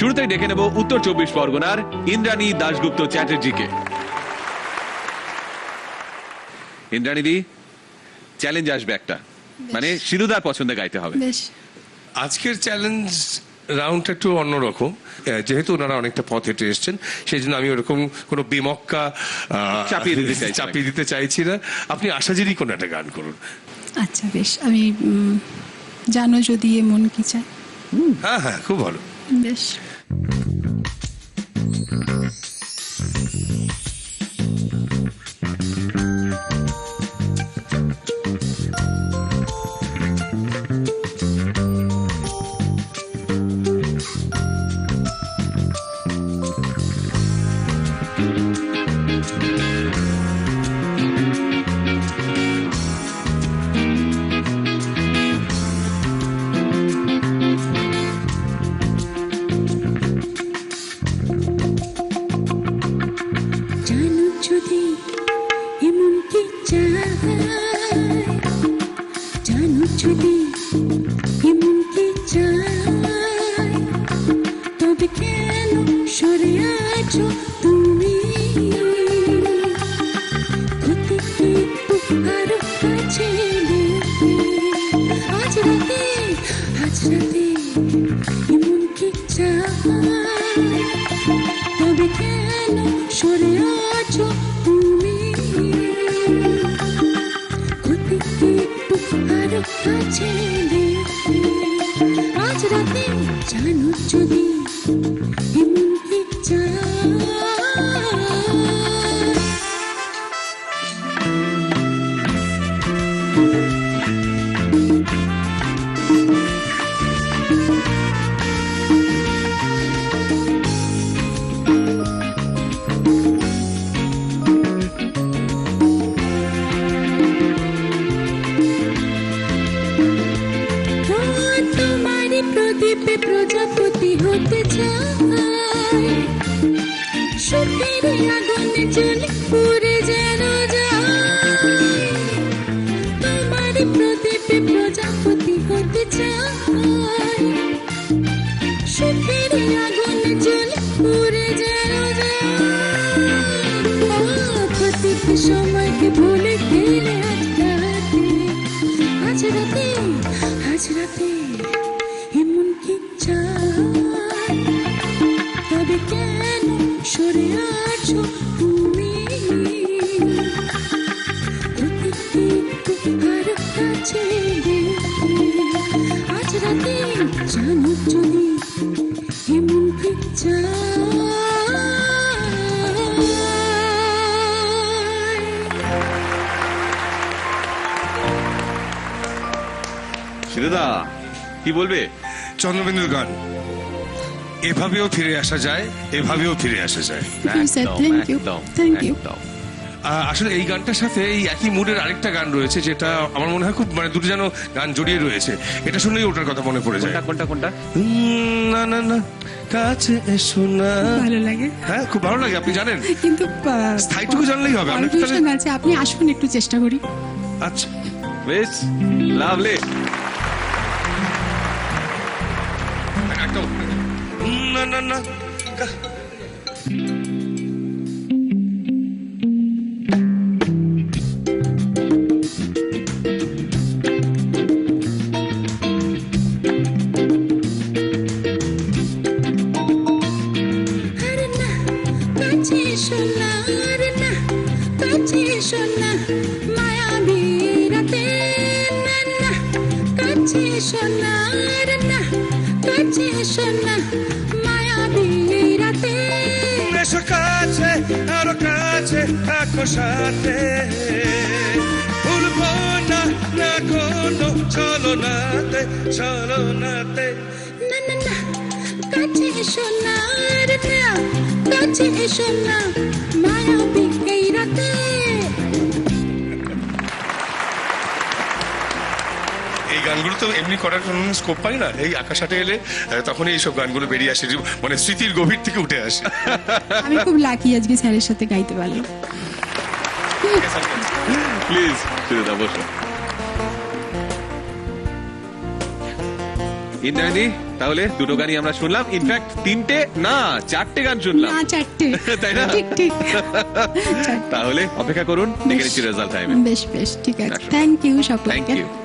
শুরুতেই ডেকে নেব উত্তর চব্বিশ পরগনার ইন্দ্রাণী দাশগুপ্ত চ্যাটার্জিকে। ইন্দ্রাণী দি চ্যালেঞ্জ আসবে একটা। মানে সিধুদার পছন্দে গাইতে হবে। বেশ। আজকের চ্যালেঞ্জ রাউন্ডটা একটু অন্যরকম। যেহেতু ওনারা অনেকটা পথ হেঁটে এসছেন সেই জন্য আমি ওরকম কোনো বিমক্কা চাপিয়ে দিতে চাইছি না। চাপিয়ে দিতে চাইছি না। আপনি আশাজেরই কোনো একটা গান করুন। আচ্ছা বেশ। আমি জানো যদি এ মন কি চায়। হ্যাঁ হ্যাঁ খুব ভালো। বেশ জানো তবে কেন সরে আছো তুমি? ক্ষতি কি একটু আরও কাছে? আজ রাতে জানো যদি প্রদীপে প্রজাপতি হতে চায় সুখের আগুনে তোমারই প্রদীপে প্রজাপতি হতে চায় সুখের আগুনে জ্বলে পুড়ে যেন প্রতিটি সময়কে ভুলে গেলে আজ রাতে আজ রাতে আজ রাতে এমন কি চায়? তবে কেন সরে আছো তুমি? প্রতিটি আরও কাছে জানো যদি এমন কি কি বলবে? চন্দ্রবিন্দুর গান। এভাবেও ফিরে আসা যায় এভাবেও ফিরে আসা যায়। থ্যাংক ইউ থ্যাংক ইউ আসলে এই গানটার সাথে এই একই মুডের আরেকটা গান রয়েছে যেটা আমার মনে হয় খুব মানে দুটো যেন গান জড়িয়ে রয়েছে। এটা শুনলেই ওটার কথা মনে পড়ে যায়। কোনটা কোনটা কোনটা না না না কাছে এসো না। ভালো লাগে। হ্যাঁ খুব ভালো লাগে আপনি জানেন? কিন্তু স্থায়ীটুকু জানলেই হবে আমি তাহলে- আছে আপনি আসুন একটু চেষ্টা করি। আচ্ছা। বেশ লাভলি। একদম। না না না। এসো না, কাছে এসো না মায়াবী রাতে না না, কাছে এসো না, কাছে এসো মায়াবী রাতে এসো কাছে, আরও কাছে, থাকো সাথে। ভুলবো না না কোনো চলো নাতে চলো কাছে এসো না মায়াবী এই রাতে এই গানগুলো তো এমনি করার কোনো স্কোপ পাই না। এই আকাশাটে এলে আহ, তখনই এইসব গানগুলো বেরিয়ে আসে যে মানে স্মৃতির গভীর থেকে উঠে আসে। আমি খুব লাকি আজকে স্যারের সাথে গাইতে পারলাম। প্লিজ সিধুদা বসো ইন্দ্রাণী তাহলে দুটো গানই আমরা শুনলাম। ইনফ্যাক্ট তিনটে না চারটে গান শুনলাম। না চারটে। তাই না? ঠিক ঠিক। তাহলে অপেক্ষা করুন। নিচ্ছি রেজাল্ট টাইমে বেশ বেশ ঠিক আছে। Thank you thank you